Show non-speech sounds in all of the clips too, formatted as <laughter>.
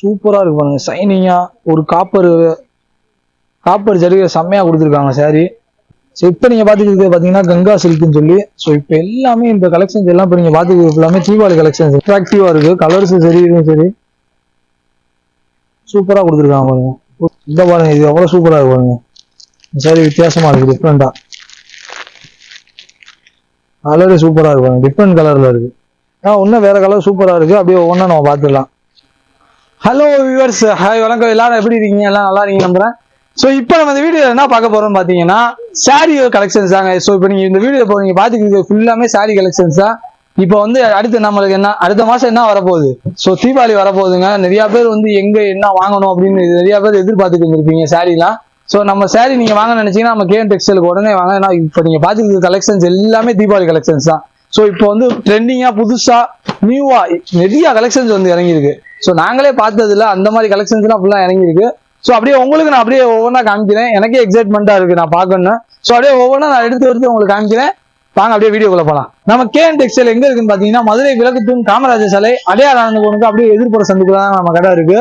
சூப்பராக இருக்கு பாருங்க. சைனிங்காக ஒரு காப்பர் காப்பர் ஜரிகை செம்மையாக கொடுத்துருக்காங்க சாரி ஸோ இப்போ நீங்கள் பார்த்துக்கிறது பார்த்தீங்கன்னா கங்கா சில்க்னு சொல்லி ஸோ இப்போ எல்லாமே இந்த கலெக்ஷன்ஸ் எல்லாம் இப்போ நீங்கள் பார்த்துக்கிறது எல்லாமே தீபாவளி கலெக்ஷன்ஸ் அட்ராக்டிவாக இருக்குது கலர்ஸும் சரி இதுவும் சரி. சூப்பராக கொடுத்துருக்காங்க பாருங்க. இந்த பாருங்க இது எவ்வளோ சூப்பராக இருக்கு பாருங்க. சரி வித்தியாசமாக இருக்குது டிஃப்ரெண்டா கலரு சூப்பராக இருக்கு பாருங்க. டிஃப்ரெண்ட் கலரில் இருக்குது ஆ இன்னும் வேறு கலர் சூப்பராக இருக்குது அப்படியே ஒவ்வொன்றா நம்ம பார்த்துக்கலாம் ஹலோ வியூவர்ஸ் ஹாய் வணக்கம். எல்லாரும் எப்படி இருக்கீங்க? எல்லாம் நல்லா இருக்கீங்க நம்புறேன். ஸோ இப்போ நம்ம இந்த வீடியோ என்ன பார்க்க போறோம்னு பார்த்தீங்கன்னா saree கலெக்ஷன்ஸ் தாங்க. ஸோ இப்போ நீங்க இந்த வீடியோ இப்போ நீங்க பார்த்துக்கிறது ஃபுல்லாமே saree கலெக்ஷன்ஸ் தான். இப்போ வந்து அடுத்து நம்மளுக்கு என்ன அடுத்த மாசம் என்ன வரப்போகுது? ஸோ தீபாவளி வரப்போகுதுங்க. நிறைய பேர் வந்து எங்க என்ன வாங்கணும் அப்படின்னு நிறைய பேர் எதிர்பார்த்துட்டு இருந்திருப்பீங்க சாரீலாம் ஸோ நம்ம saree நீங்க வாங்க நினைச்சீங்கன்னா நம்ம கேஎம் டெக்ஸ்டைலுக்கு உடனே வாங்க. ஏன்னா இப்போ நீங்க பார்த்துக்கிறது கலெக்ஷன்ஸ் எல்லாமே தீபாவளி கலெக்ஷன்ஸ் தான். ஸோ இப்போ வந்து ட்ரெண்டிங்காக புதுசாக நியூவாக நிறையா கலெக்ஷன்ஸ் வந்து இறங்கியிருக்கு. ஸோ நாங்களே பார்த்ததில்ல. அந்த மாதிரி கலெக்ஷன்ஸ்லாம் ஃபுல்லாக இறங்கியிருக்கு. ஸோ அப்படியே உங்களுக்கு நான் அப்படியே ஒவ்வொன்றா காமிக்கிறேன். எனக்கே எக்ஸைட்மெண்ட்டாக இருக்குது நான் பார்க்கணும் ஸோ அப்படியே ஒவ்வொன்றா நான் எடுத்து எடுத்து உங்களுக்கு காமிக்கிறேன். வாங்க அப்படியே வீடியோக்குள்ள போகலாம் நம்ம கேஎன் டெக்ஸ்டைல் எங்க இருக்குன்னு பார்த்தீங்கன்னா மதுரை விளக்கு காமராஜர் சாலை அடையார் ஆனந்தபுரனுக்கு அப்படியே எதிர்ப்புற சந்துக்குள்ள தான் நம்ம கடை இருக்கு.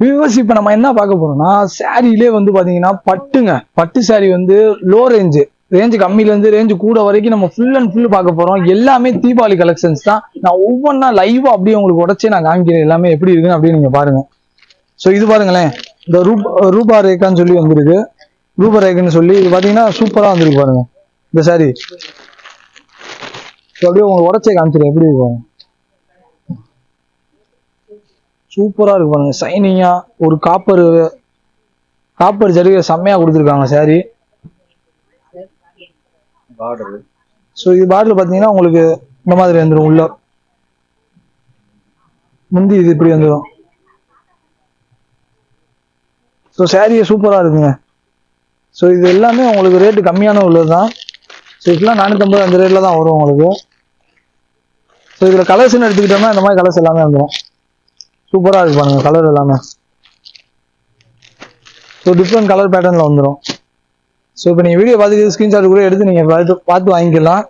வியூவர்ஸ் இப்போ நம்ம என்ன பார்க்க போறோம்னா சாரியிலே வந்து பாத்தீங்கன்னா பட்டுங்க. பட்டு சாரி வந்து லோ ரேஞ்சு ரேஞ்சு கம்மில இருந்து ரேஞ்சு கூட வரைக்கும் நம்ம ஃபுல் அண்ட் ஃபுல் பார்க்க போறோம். எல்லாமே தீபாவளி கலெக்ஷன்ஸ் தான். நான் ஒவ்வொன்றா லைவா அப்படியே உங்களுக்கு உடச்சே நான் காமிக்கிறேன். எல்லாமே எப்படி இருக்குன்னு அப்படியே நீங்க பாருங்க. ஸோ இது பாருங்களேன். இந்த ரூப் ரூபா ரேகான்னு சொல்லி வந்திருக்கு. ரூபா ரேக்குன்னு சொல்லி இது பாத்தீங்கன்னா சூப்பரா வந்திருக்கு பாருங்க. இந்த சாரி ஸோ அப்படியே உங்களுக்கு உடச்சே காமிச்சிருக்கேன் எப்படி இருக்கும் சூப்பராக சூப்பரா இருக்கு பாருங்க. சைனிங்கா ஒரு காப்பர் காப்பர் ஜரிகை செம்மையா கொடுத்துருக்காங்க சாரி பார்டர் ஸோ இது பாட்டில் பார்த்தீங்கன்னா உங்களுக்கு இந்த மாதிரி வந்துடும் உள்ள. முந்தி இது இப்படி வந்துடும் ஸோ சாரியே சூப்பராக இருக்குங்க. ஸோ இது எல்லாமே உங்களுக்கு ரேட்டு கம்மியான உள்ளது தான் ஸோ இதெல்லாம் நானூற்றம்பது அந்த ரேட்டில் தான் வரும் உங்களுக்கு. ஸோ இதில் கலர்ஸ்னு எடுத்துக்கிட்டோம்னா இந்த மாதிரி கலர்ஸ் எல்லாமே வந்துடும் சூப்பராக இருக்கு பாருங்க கலர் எல்லாமே. ஸோ டிஃப்ரெண்ட் கலர் பேட்டர்னில் வந்துடும் ஸோ இப்போ நீங்கள் வீடியோ பார்த்துட்டு ஸ்க்ரீன்ஷாட் கூட எடுத்து நீங்கள் பார்த்து பார்த்து வாங்கிக்கலாம்.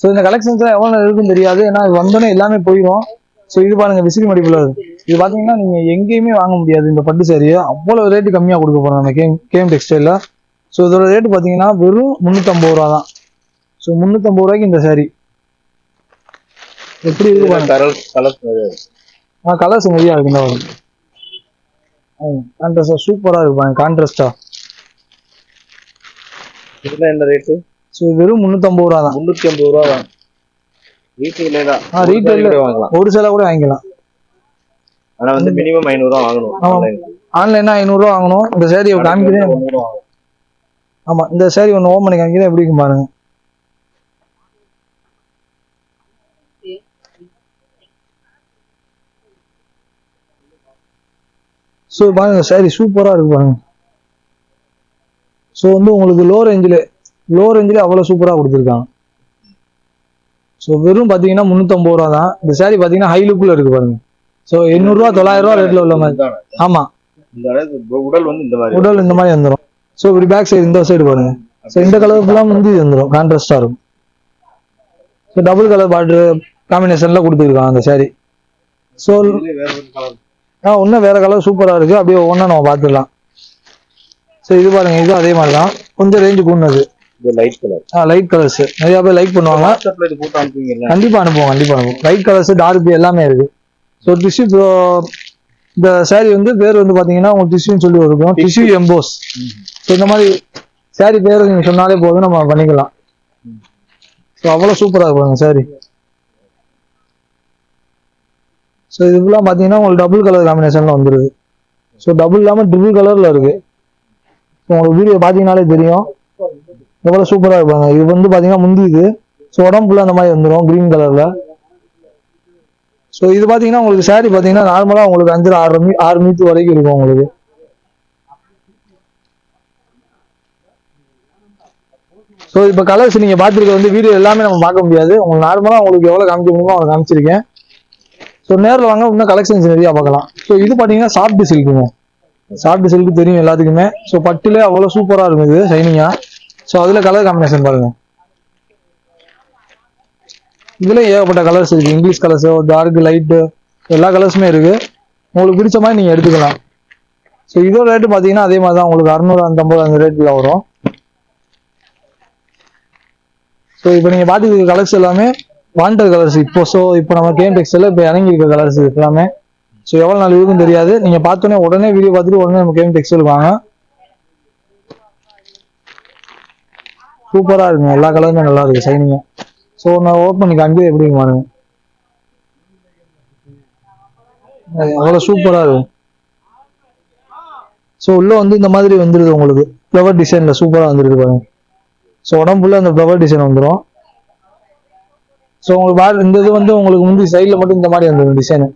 ஸோ இந்த கலெக்ஷன்ஸ்லாம் எவ்வளோ இருக்குன்னு தெரியாது. ஏன்னா வந்தோடனே எல்லாமே போயிடும் ஸோ இது பாருங்க விசிறி மடிப்புல. இருக்கு இது பார்த்தீங்கன்னா நீங்கள் எங்கேயுமே வாங்க முடியாது. இந்த பட்டு சாரியை அவ்வளோ ரேட்டு கம்மியாக கொடுக்க போகிறோம் நம்ம கேம் கேம் டெக்ஸ்டைலில் ஸோ இதோட ரேட்டு பார்த்தீங்கன்னா வெறும் முந்நூற்றம்பது ரூபா தான். ஸோ முந்நூற்றம்பது ரூபாய்க்கு இந்த சாரி எப்படி இருக்கு பாருங்க. கலர் கலர் ஆ கலர்ஸ் நிறையா இருக்கு இந்த வரும் கான்ட்ராஸ்டா சூப்பராக இருக்கு பாருங்க கான்ட்ராஸ்டா இதுல என்ன ரேட்டு ஸோ வெறும் முந்நூற்றம்பது ரூபா தான். முன்னூத்தி ஐம்பது ரூபா தான். ரீட்டைல தான். ஆ, retail ல- கூட வாங்கலாம். ஒரு சில கூட வாங்கிக்கலாம். ஆனா வந்து மினிமம் ஐநூறு ரூபா வாங்கணும். ஆன்லைனா ஐநூறுரூவா வாங்கணும். இந்த சேரீ காமிக்கிறேன். முந்நூறு ரூபா வாங்கணும். ஆமா இந்த சேரீ ஒன்று ஓம் பண்ணி காமிக்கிறேன். எப்படி பாருங்க. ஸோ பாருங்க சாரி சூப்பரா இருக்கு பாருங்க. ஸோ வந்து உங்களுக்கு லோ ரேஞ்சில் லோ ரேஞ்சில் அவ்வளோ சூப்பராக கொடுத்துருக்காங்க. ஸோ வெறும் பார்த்தீங்கன்னா முந்நூற்றம்பது ரூபா தான். இந்த சாரி பார்த்தீங்கன்னா ஹை லுக்கில் இருக்கு பாருங்க. ஸோ எண்ணூறுரூவா தொள்ளாயிரம் ரூபா ரேட்டில் உள்ள மாதிரி. இதுதானே. ஆமா. இந்த அளவுக்கு உடல் வந்து இந்த மாதிரி. உடல் இந்த மாதிரி வந்துடும் ஸோ இப்படி பேக் சைடு இந்த சைடு பாருங்க. ஸோ இந்த கலர் ஃபுல்லாக முந்தி வந்துடும் கான்ட்ராஸ்டாக இருக்கும். ஸோ டபுள் கலர் பார்டர் காம்பினேஷனில் கொடுத்துருக்காங்க அந்த saree. ஸோ ஆ இன்னும் வேற கலர் சூப்பராக இருக்கு. அப்படியே ஒவ்வொன்றா நம்ம பார்த்துடலாம். ஸோ இது பாருங்க இது அதே மாதிரி தான் கொஞ்சம் ரேஞ்சு கூடது லைட் கலர் ஆ லைட் கலர்ஸ் நிறைய பேர் லைக் பண்ணுவாங்க. இது போட்டு கண்டிப்பா அனுப்புவோம் கண்டிப்பா அனுப்புவோம். லைட் கலர்ஸ் டார்க் எல்லாமே இருக்கு. ஸோ டிஷ்யூ இந்த saree வந்து பேர் வந்து பாத்தீங்கன்னா உங்களுக்கு டிஷ்யூன்னு சொல்லி இருக்கும். டிஷ்யூ எம்போஸ் ஸோ இந்த மாதிரி saree பேர் நீங்க சொன்னாலே போதும் நம்ம பண்ணிக்கலாம். ஸோ அவ்வளோ சூப்பரா இருக்கும் saree. ஸோ இது ஃபுல்லாக பார்த்தீங்கன்னா உங்களுக்கு டபுள் கலர் காம்பினேஷன்ல வந்துருது. ஸோ டபுள் இல்லாமல் ட்ரிபிள் கலர்ல இருக்கு. ஸோ உங்களுக்கு வீடியோ பார்த்தீங்கனாலே தெரியும். எவ்வளோ சூப்பராக இருப்பாங்க. இது வந்து பார்த்தீங்கன்னா முந்தி இது. ஸோ உடம்பு அந்த மாதிரி வந்துடும் க்ரீன் கலரில் ஸோ இது பார்த்தீங்கன்னா உங்களுக்கு சாரி பார்த்தீங்கன்னா நார்மலாக உங்களுக்கு அஞ்சு ஆறு மீ ஆறு மீட்டர் வரைக்கும் இருக்கும் உங்களுக்கு. ஸோ இப்போ கலர்ஸ் நீங்கள் பார்த்துருக்க வந்து வீடியோ எல்லாமே நம்ம பார்க்க முடியாது. உங்களுக்கு நார்மலாக உங்களுக்கு எவ்வளோ காமிக்க முடியுமோ அவங்க காமிச்சிருக்கேன். ஸோ நேரில் வாங்க இன்னும் கலெக்ஷன்ஸ் நிறையா பார்க்கலாம். ஸோ இது பார்த்தீங்கன்னா சாஃப்ட் சில்க்குங்க சாப்பிட்டு சில்க் தெரியும் எல்லாத்துக்குமே. ஸோ பட்டில அவ்வளோ சூப்பராக இருக்கும் இது ஷைனிங்கா ஸோ அதில் கலர் காம்பினேஷன் பாருங்க. இதுல ஏகப்பட்ட கலர்ஸ் இருக்கு. இங்கிலீஷ் கலர்ஸ் டார்க் லைட்டு எல்லா கலர்ஸுமே இருக்கு. உங்களுக்கு பிடிச்ச மாதிரி நீங்கள் எடுத்துக்கலாம். ஸோ இதோட ரேட்டு பார்த்தீங்கன்னா அதே மாதிரி தான் உங்களுக்கு அறுநூறு அந்த ஐம்பது அந்த ரேட்டில் வரும். ஸோ இப்போ நீங்கள் பார்த்துக்கிற கலர்ஸ் எல்லாமே வாண்டர் கலர்ஸ் இப்போ ஸோ இப்போ நம்ம கேம் டெக்ஸ்டில் இப்போ இறங்கியிருக்க கலர்ஸ் எல்லாமே. ஸோ எவ்வளோ நாள் இருக்கும் தெரியாது. நீங்கள் பார்த்தோன்னே உடனே வீடியோ பார்த்துட்டு உடனே நம்ம கேம் டெக்ஸ்டைல் வாங்க சூப்பராக இருக்குங்க. எல்லா கலருமே நல்லா இருக்கு சைனிங்க ஸோ நான் ஓப்பன் பண்ணி காமிக்கிறது எப்படி பாருங்க. அவ்வளோ சூப்பராக இருக்கும் ஸோ உள்ள வந்து இந்த மாதிரி வந்துருது உங்களுக்கு. ஃப்ளவர் டிசைனில் சூப்பராக வந்துருது பாருங்க. ஸோ உடம்புல அந்த ஃப்ளவர் டிசைன் வந்துடும் ஸோ உங்களுக்கு இந்த இது வந்து உங்களுக்கு முந்தி சைடில் மட்டும் இந்த மாதிரி வந்துடும் டிசைனு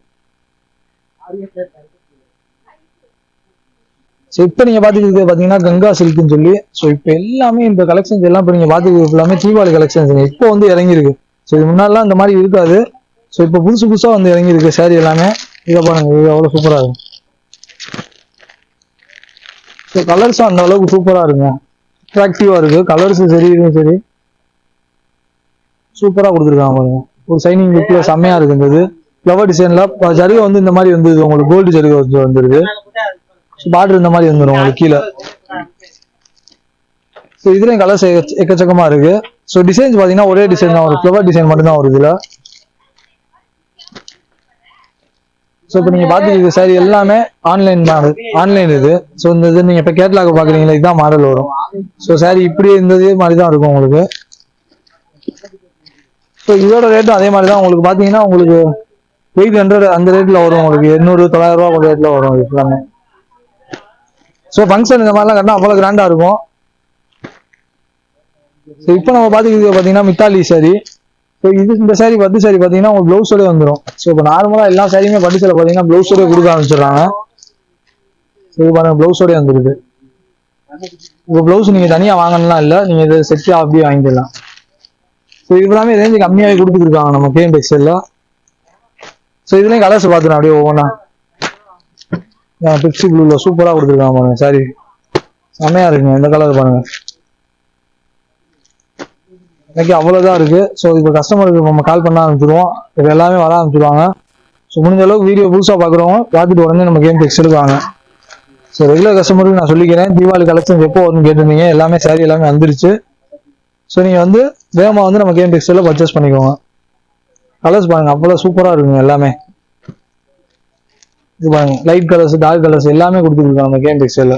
ஸோ இப்போ நீங்கள் பார்த்துக்கிறது பார்த்தீங்கன்னா கங்கா சில்க்னு சொல்லி ஸோ இப்போ எல்லாமே இந்த கலெக்ஷன்ஸ் எல்லாம் இப்போ நீங்கள் பார்த்துக்கிறது எல்லாமே தீபாவளி கலெக்ஷன்ஸுங்க இப்போ வந்து இறங்கியிருக்கு. ஸோ இது முன்னாடிலாம் இந்த மாதிரி இருக்காது. ஸோ இப்போ புதுசு புதுசாக வந்து இறங்கியிருக்கு சாரி எல்லாமே. இதை பாருங்க இது அவ்வளோ சூப்பராக இருக்கும் ஸோ கலர்ஸும் அந்த அளவுக்கு சூப்பராக இருக்கும் அட்ராக்டிவாக இருக்கு. கலர்ஸும் சரி இதுவும் சரி. சூப்பராக கொடுத்துருக்காங்க பாருங்க. ஒரு சைனிங் லுக்கில் செம்மையாக இருக்கு இந்த இது. ஃப்ளவர் டிசைனில் ஜருகை வந்து இந்த மாதிரி வந்துருது உங்களுக்கு கோல்டு ஜருகை வந்து வந்துருது பார்டர் இந்த மாதிரி வந்துடும் உங்களுக்கு கீழே. ஸோ இதுலயும் கலர்ஸ் எக்கச்சக்கமா இருக்கு. ஸோ டிசைன்ஸ் பார்த்தீங்கன்னா ஒரே டிசைன் தான் ஒரு ஃப்ளவர் டிசைன் மட்டும் தான் வருது இதுல. ஸோ இப்போ நீங்க பார்த்துருக்க சாரி எல்லாமே ஆன்லைன் மாடல் ஆன்லைன் இது. ஸோ இந்த இது நீங்க இப்போ கேட்லாக் பாக்குறீங்களா இதுதான் மாடல் வரும். ஸோ சாரி இப்படி இந்த இதே மாதிரி தான் இருக்கும் உங்களுக்கு. ஸோ இதோட ரேட்டும் அதே மாதிரி தான் உங்களுக்கு பார்த்தீங்கன்னா உங்களுக்கு எயிட் ஹண்ட்ரட் அந்த ரேட்ல வரும் உங்களுக்கு. எண்ணூறு தொள்ளாயிரம் ரூபா ஒரு ரேட்ல வரும் எல்லாமே. ஸோ ஃபங்க்ஷன் இந்த மாதிரிலாம் கட்டினா அவ்வளோ கிராண்டாக இருக்கும். ஸோ இப்போ நம்ம பார்த்துக்கிறது பார்த்தீங்கன்னா மித்தாலி சாரி ஸோ இது இந்த சாரி பட்டு சாரி பார்த்தீங்கன்னா உங்களுக்கு ப்ளவுஸோட வந்துடும் ஸோ இப்போ நார்மலாக எல்லா சாரியுமே பட்டு சாரி பார்த்தீங்கன்னா ப்ளவுஸோட கொடுக்க ஆரம்பிச்சிடுறாங்க. ஸோ இது பாருங்க ப்ளவுஸோட வந்துடுது இப்போ ப்ளவுஸ் நீங்கள் தனியாக வாங்கணும்லாம் இல்லை. நீங்கள் இதை செட்டு அப்படியே வாங்கிடலாம் ஸோ இது எல்லாமே ரேஞ்சு கம்மியாகவே கொடுத்துருக்காங்க நம்ம கேம் டெக்ஸ்டைலில் ஸோ இதுலேயும் கலர்ஸ் பார்த்துறேன் அப்படியே ஒவ்வொன்றா பிப்சி ப்ளூல சூப்பரா கொடுத்துருக்காங்க பாருங்க. சாரி செம்மையா இருக்குங்க. இந்த கலர் பாருங்க. எனக்கு அவ்வளவுதான் இருக்கு. ஸோ இப்போ கஸ்டமருக்கு நம்ம கால் பண்ண ஆரம்பிச்சிருவோம். இப்போ எல்லாமே வர ஆரம்பிச்சிருவாங்க. ஸோ முடிஞ்ச அளவுக்கு வீடியோ புதுசாக பார்க்குறவங்க பார்த்துட்டு உடனே நம்ம கேம் டெக்ஸ் எடுப்பாங்க ஸோ ரெகுலர் கஸ்டமருக்கு நான் சொல்லிக்கிறேன். தீபாவளி கலெக்ஷன் எப்போ வரும்னு கேட்டிருந்தீங்க. எல்லாமே சாரி எல்லாமே வந்துருச்சு. ஸோ நீங்கள் வந்து வேகமாக வந்து நம்ம கேம் டெக்ஸ்டைலில் பர்ச்சேஸ் பண்ணிக்கோங்க. கலர்ஸ் பாருங்க அவ்வளோ சூப்பராக இருக்குங்க எல்லாமே. இது பாருங்க லைட் கலர்ஸ் டார்க் கலர்ஸ் எல்லாமே கொடுத்துருக்காங்க அந்த கேம் டெக்ஸ்டைல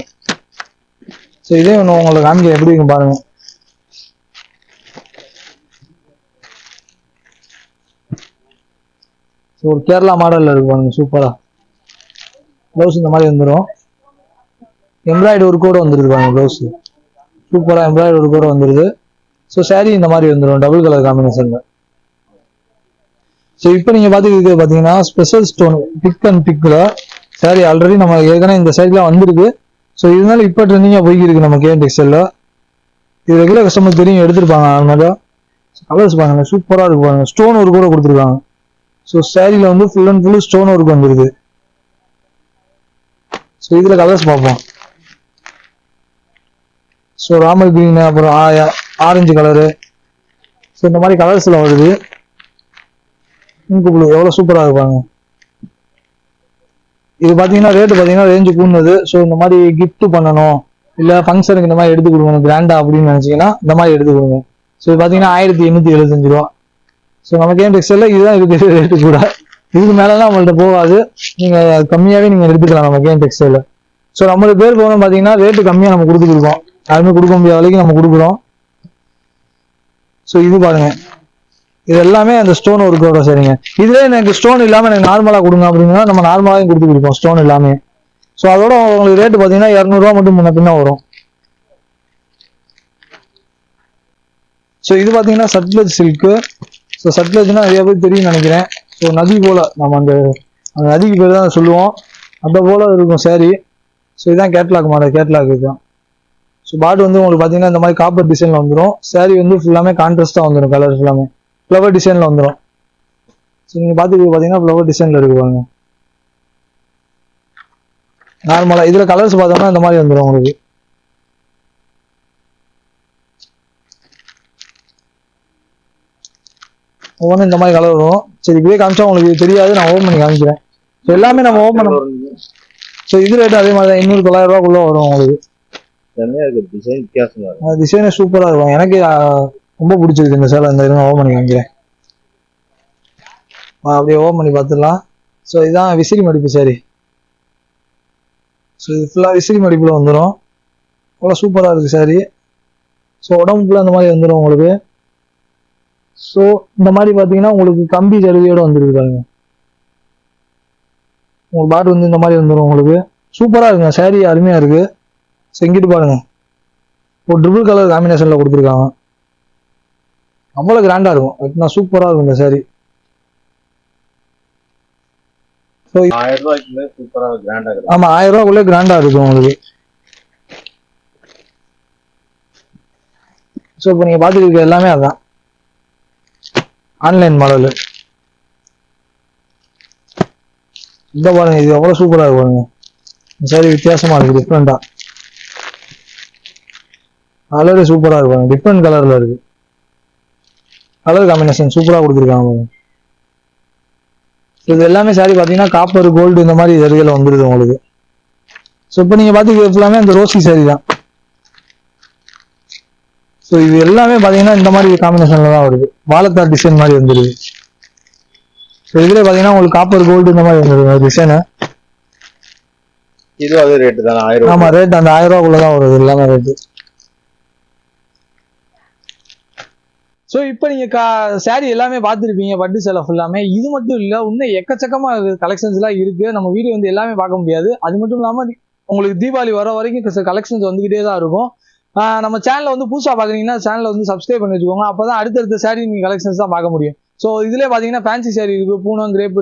ஸோ இதே ஒன்று உங்களுக்கு காமிக்க எப்படி இருக்கு பாருங்க. ஸோ ஒரு கேரளா மாடலில் இருக்கு பாருங்க சூப்பரா ப்ளவுஸ் இந்த மாதிரி வந்துடும் எம்ப்ராய்டு ஒரு கூட வந்துருது பாருங்க ப்ளவுஸ் சூப்பராக எம்ப்ராய்டு ஒரு கூட வந்துருது. ஸோ saree இந்த மாதிரி வந்துடும் டபுள் கலர் காம்பினேஷன்ல ஸோ இப்போ நீங்கள் பார்த்துக்கிறது பார்த்தீங்கன்னா ஸ்பெஷல் ஸ்டோன் பிக் அண்ட் பிக்கில் சாரி ஆல்ரெடி நம்ம ஏற்கனவே இந்த சைட்லாம் வந்திருக்கு. ஸோ இருந்தாலும் இப்போ ட்ரெண்டிங்காக போய்க்கிருக்கு நம்ம கேஎன் டெக்ஸ்டைல்ல இது ரெகுலர் கஸ்டமர் தெரியும் எடுத்திருப்பாங்க அதனால. கலர்ஸ் பாருங்க சூப்பராக இருக்கு பாருங்க. ஸ்டோன் ஒர்க் கூட கொடுத்துருக்காங்க. ஸோ சாரியில் வந்து full and full stone work வந்துருது ஸோ இதில் கலர்ஸ் பார்ப்போம். ஸோ ராமர் க்ரீனு அப்புறம் ஆரஞ்சு கலரு ஸோ இந்த மாதிரி கலர்ஸில் வருது. இங்கு ப்ளூ எவ்வளோ சூப்பராக இருப்பாங்க? இது பார்த்தீங்கன்னா ரேட்டு பார்த்தீங்கன்னா ரேஞ்சு கூடுனது. ஸோ இந்த மாதிரி கிஃப்ட் பண்ணணும். இல்லை ஃபங்க்ஷனுக்கு இந்த மாதிரி எடுத்து கொடுக்கணும் கிராண்டா அப்படின்னு நினைச்சீங்கன்னா இந்த மாதிரி எடுத்து கொடுங்க. ஸோ இது பார்த்தீங்கன்னா ஆயிரத்தி எண்ணூத்தி எழுபத்தஞ்சு ரூபா. ஸோ நம்ம கேம் டெக்ஸ்டைல இதுதான் இருக்கு. <laughs> ரேட்டு கூட. இதுக்கு மேலலாம் நம்மள்ட்ட போகாது. நீங்கள் கம்மியாகவே நீங்கள் எடுத்துக்கலாம் நம்ம கேம் டெக்ஸ்டைல ஸோ நம்ம பேர் போகணும் பார்த்தீங்கன்னா ரேட்டு கம்மியாக நம்ம கொடுத்துருக்கோம் யாருமே கொடுக்க முடியாத வரைக்கும் நம்ம கொடுக்குறோம். ஸோ இது பாருங்க. இது எல்லாமே அந்த ஸ்டோன் ஒர்க்கோட சரிங்க. இதுல எனக்கு ஸ்டோன் இல்லாம எனக்கு நார்மலா கொடுங்க அப்படின்னா நம்ம நார்மலாவே கொடுத்து கொடுப்போம் ஸ்டோன் எல்லாமே ஸோ அதோட உங்களுக்கு ரேட் பார்த்தீங்கன்னா இரநூறுவா மட்டும் முன்ன பின்ன வரும். ஸோ இது பார்த்தீங்கன்னா சட்லஜ் சில்க்கு ஸோ சட்லஜ்னா நிறைய பேர் தெரியும் நினைக்கிறேன். ஸோ நதி போல நம்ம அந்த அந்த நதிக்கு பேர் தான் சொல்லுவோம். அந்த போல இருக்கும் சாரி ஸோ இதான் கேட்லாக் மாடல் கேட்லாக் இதுதான். ஸோ பாட் வந்து உங்களுக்கு பார்த்தீங்கன்னா இந்த மாதிரி காப்பர் டிசைன்ல வந்துடும் சாரி வந்து ஃபுல்லாமே கான்ட்ராஸ்டாக வந்துடும் கலர் ஃபுல்லாமே ஃப்ளவர் டிசைன்ல வந்துடும் ஸோ நீங்க பார்த்துட்டு பார்த்தீங்கன்னா ஃப்ளவர் டிசைன்ல இருக்கு பாருங்க நார்மலா இதுல கலர்ஸ் பார்த்தோம்னா இந்த மாதிரி வந்துடும் உங்களுக்கு. ஒவ்வொன்றும் இந்த மாதிரி கலர் வரும். சரி இப்படியே காமிச்சா உங்களுக்கு தெரியாது. நான் ஓப்பன் பண்ணி காமிக்கிறேன். ஸோ எல்லாமே நம்ம ஓப்பன் ஸோ இது ரேட் அதே மாதிரி தான். இன்னொரு தொள்ளாயிரம் ரூபாக்குள்ள வரும் உங்களுக்கு. டிசைன் வித்தியாசமா இருக்கு. டிசைனே சூப்பரா இருக்கும். எனக்கு ரொம்ப பிடிச்சிருக்கு இந்த சேலை இந்த இருங்க ஓப்பன் பண்ணி காமிக்கிறேன் அப்படியே ஓப்பன் பண்ணி பார்த்துடலாம். ஸோ இதுதான் விசிறி மடிப்பு சரி. ஸோ இது ஃபுல்லாக விசிறி மடிப்பில் வந்துடும் அவ்வளோ சூப்பராக இருக்குது சாரி. ஸோ உடம்பு அந்த மாதிரி வந்துடும் உங்களுக்கு. ஸோ இந்த மாதிரி பார்த்தீங்கன்னா உங்களுக்கு கம்பி ஜருவியோடு வந்துருக்கு பாருங்க. உங்களுக்கு பாட்டு வந்து இந்த மாதிரி வந்துடும் உங்களுக்கு. சூப்பராக இருக்குங்க சாரி அருமையாக இருக்குது ஸோ இங்கிட்டு பாருங்க. ஒரு ட்ரிபிள் கலர் காம்பினேஷனில் கொடுத்துருக்காங்க. அவ்வளோ கிராண்டாக இருக்கும். கட்டினா சூப்பராக இருக்கும் இந்த சாரி ஆயிரம் ரூபாய்க்கு மேல சூப்பரா கிராண்டா இருக்கு ஆமாம் ஆயிரம் ரூபாக்குள்ளே கிராண்டாக இருக்கும் உங்களுக்கு. ஸோ இப்போ நீங்கள் பார்த்துருக்க எல்லாமே அதான். ஆன்லைன் மாடலு இந்த பாருங்க இது எவ்வளோ சூப்பராக இருக்கு பாருங்க. சாரி வித்தியாசமாக இருக்குது டிஃப்ரெண்ட்டாக கலரே சூப்பராக இருக்கு பாருங்க. டிஃப்ரெண்ட் கலரில் இருக்கு. கலர் காம்பினேஷன் சூப்பராக கொடுத்துருக்காங்க இது எல்லாமே சாரி பார்த்தீங்கன்னா காப்பர் கோல்டு இந்த மாதிரி ஜரிகையில் வந்துருது உங்களுக்கு. ஸோ இப்போ நீங்கள் பார்த்துக்கிறது ஃபுல்லாமே அந்த ரோசி சாரி தான். ஸோ இது எல்லாமே பார்த்தீங்கன்னா இந்த மாதிரி காம்பினேஷனில் தான் வருது. வாழைத்தார் டிசைன் மாதிரி வந்துருது. ஸோ இதுலேயே பார்த்தீங்கன்னா உங்களுக்கு காப்பர் கோல்டு இந்த மாதிரி வந்துருது. டிசைனு இது அதே ரேட்டு தானே? ஆயிரம் ஆமாம் ரேட் அந்த ஆயிரம் ரூபாக்குள்ள தான் வருது. எல்லாமே ரேட்டு ஸோ இப்போ நீங்கள் கா சாரி எல்லாமே பார்த்துருப்பீங்க பட்டு சேலை ஃபுல்லாமே இது மட்டும் இல்லை இன்னும் எக்கச்சக்கமாக கலெக்ஷன்ஸ்லாம் இருக்குது நம்ம வீடு வந்து எல்லாமே பார்க்க முடியாது. அது மட்டும் இல்லாமல் உங்களுக்கு தீபாவளி வர வரைக்கும் கலெக்ஷன்ஸ் வந்துக்கிட்டே தான் இருக்கும். நம்ம சேனலை வந்து புதுசாக பார்க்குறீங்கன்னா சேனலை வந்து சப்ஸ்கிரைப் பண்ணி வச்சுக்கோங்க. அப்போ தான் அடுத்தடுத்த சாரி நீங்கள் கலெக்ஷன்ஸ் தான் பார்க்க முடியும். ஸோ இதுலேயே பார்த்தீங்கன்னா ஃபேன்சி சாரி இருக்குது பூனம் கிரேப்